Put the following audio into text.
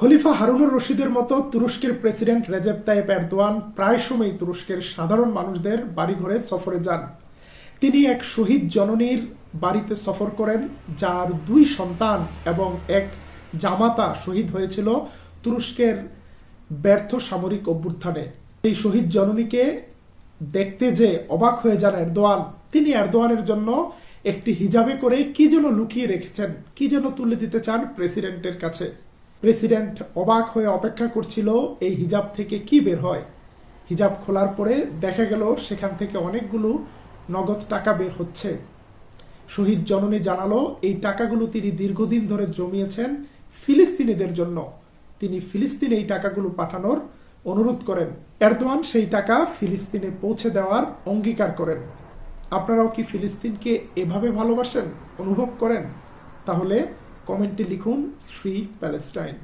খলিফা হারুনুর রশিদের মতো তুরস্কের প্রেসিডেন্ট রেজেপ তাইপ এরদোয়ান প্রায় সময় তুরস্কের সাধারণ মানুষদের বাড়িঘরে সফরে যান। তিনি এক শহীদ জননীর বাড়িতে সফর করেন, যার দুই সন্তান এবং এক জামাতা শহীদ হয়েছিল তুরস্কের ব্যর্থ সামরিক অভ্যুত্থানে। এই শহীদ জননীকে দেখতে যে অবাক হয়ে যান এরদোয়ান, তিনি এরদোয়ানের জন্য একটি হিজাবে করে কি যেন লুকিয়ে রেখেছেন, কি যেন তুলে দিতে চান প্রেসিডেন্টের কাছে। প্রেসিডেন্ট অবাক হয়ে অপেক্ষা করছিল, এই হিজাব থেকে কি বের হয়? হিজাব খোলার পরে দেখা গেল সেখান থেকে অনেকগুলো নগদ টাকা বের হচ্ছে। শহীদ জননী জানালো, এই টাকাগুলো তিনি দীর্ঘদিন ধরে জমিয়েছেন ফিলিস্তিনিদের জন্য। তিনি ফিলিস্তিনে এই টাকাগুলো পাঠানোর অনুরোধ করেন। এরদোয়ান সেই টাকা ফিলিস্তিনে পৌঁছে দেওয়ার অঙ্গীকার করেন। আপনারাও কি ফিলিস্তিনকে এভাবে ভালোবাসেন, অনুভব করেন? তাহলে কমেন্টে লিখুন ফ্রি প্যালেস্টাইন।